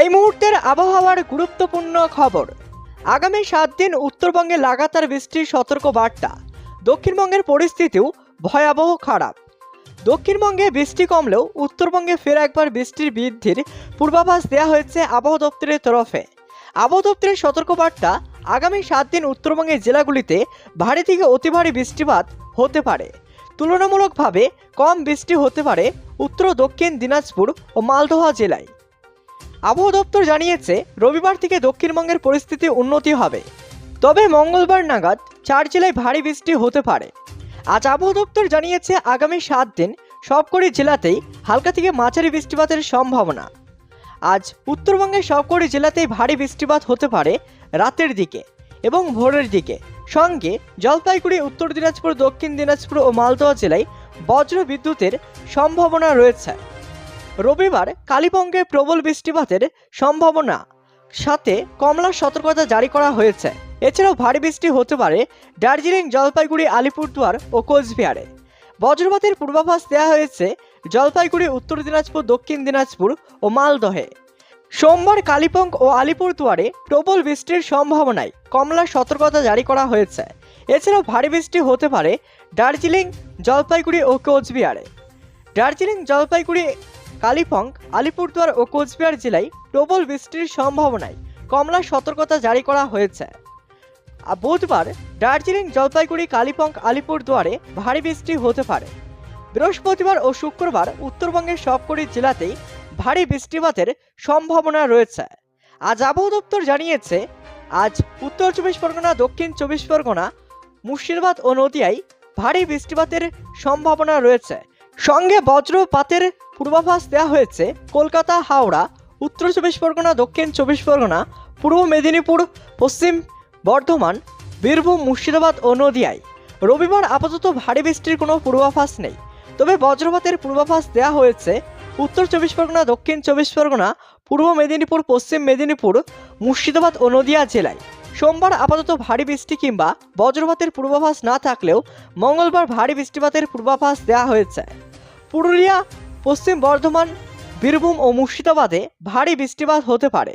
এই মুহূর্তের আবহাওয়ার গুরুত্বপূর্ণ খবর। আগামী সাত দিন উত্তরবঙ্গে লাগাতার বৃষ্টির সতর্ক বার্তা দক্ষিণবঙ্গের পরিস্থিতিও ভয়াবহ খারাপ। দক্ষিণবঙ্গে বৃষ্টি কমলেও উত্তরবঙ্গে ফের একবার বৃষ্টির বৃদ্ধির পূর্বাভাস দেওয়া হয়েছে আবহাওয়া দপ্তরের তরফে। আবহাওয়া দপ্তরের সতর্কবার্তা, আগামী সাত দিন উত্তরবঙ্গের জেলাগুলিতে ভারী থেকে অতি ভারী বৃষ্টিপাত হতে পারে। তুলনামূলকভাবে কম বৃষ্টি হতে পারে উত্তর দক্ষিণ দিনাজপুর ও মালদহ জেলায়। আবহাওয়া দপ্তর জানিয়েছে, রবিবার থেকে দক্ষিণবঙ্গের পরিস্থিতি উন্নতি হবে। তবে মঙ্গলবার নাগাদ চার জেলায় ভারী বৃষ্টি হতে পারে। আজ আবহাওয়া দপ্তর জানিয়েছে, আগামী সাত দিন সবকটি জেলাতেই হালকা থেকে মাঝারি বৃষ্টিপাতের সম্ভাবনা। আজ উত্তরবঙ্গের সবকটি জেলাতেই ভারী বৃষ্টিপাত হতে পারে রাতের দিকে এবং ভোরের দিকে। সঙ্গে জলপাইগুড়ি, উত্তর দিনাজপুর, দক্ষিণ দিনাজপুর ও মালদহ জেলায় বজ্র বিদ্যুতের সম্ভাবনা রয়েছে। রবিবার কালীবঙ্গে প্রবল বৃষ্টিপাতের সম্ভাবনা। সাথে কমলা সতর্কতা জারি করা হয়েছে। এছাড়াও ভারী বৃষ্টি হতে পারে দার্জিলিং, জলপাইগুড়ি, আলিপুরদুয়ার ও কোচবিহারে। বজ্রপাতের পূর্বাভাস দেওয়া হয়েছে জলপাইগুড়ি, উত্তর দিনাজপুর, দক্ষিণ দিনাজপুর ও মালদহে। সোমবার কালিম্পং ও আলিপুরদুয়ারে প্রবল বৃষ্টির সম্ভাবনায় কমলা সতর্কতা জারি করা হয়েছে। এছাড়াও ভারী বৃষ্টি হতে পারে দার্জিলিং, জলপাইগুড়ি ও কোচবিহারে। দার্জিলিং, জলপাইগুড়ি কালিম্পং আলিপুরদুয়ার ও কোচবিহার জেলায় প্রবল বৃষ্টির সম্ভাবনায় কমলা সতর্কতা জারি করা হয়েছে। বুধবার দার্জিলিং, জলপাইগুড়ি কালিম্পং আলিপুরদুয়ারে ভারী বৃষ্টি হতে পারে। বৃহস্পতিবার ও শুক্রবার উত্তরবঙ্গের সবকটি জেলাতেই ভারী বৃষ্টিপাতের সম্ভাবনা রয়েছে। আজ আবহাওয়া দপ্তর জানিয়েছে, আজ উত্তর চব্বিশ পরগনা, দক্ষিণ চব্বিশ পরগনা, মুর্শিদাবাদ ও নদিয়ায় ভারী বৃষ্টিপাতের সম্ভাবনা রয়েছে। সঙ্গে বজ্রপাতের পূর্বাভাস দেওয়া হয়েছে কলকাতা, হাওড়া, উত্তর চব্বিশ পরগনা, দক্ষিণ চব্বিশ পরগনা, পূর্ব মেদিনীপুর, পশ্চিম বর্ধমান, বীরভূম, মুর্শিদাবাদ ও নদিয়ায়। রবিবার আপাতত ভারী বৃষ্টির কোনো পূর্বাভাস নেই। তবে বজ্রপাতের পূর্বাভাস দেওয়া হয়েছে উত্তর চব্বিশ পরগনা, দক্ষিণ চব্বিশ পরগনা, পূর্ব মেদিনীপুর, পশ্চিম মেদিনীপুর, মুর্শিদাবাদ ও নদিয়া জেলায়। সোমবার আপাতত ভারী বৃষ্টি কিংবা বজ্রপাতের পূর্বাভাস না থাকলেও মঙ্গলবার ভারী বৃষ্টিপাতের পূর্বাভাস দেওয়া হয়েছে। পুরুলিয়া পশ্চিম বর্ধমান বীরভূম ও মুর্শিদাবাদে ভারী বৃষ্টিপাত হতে পারে।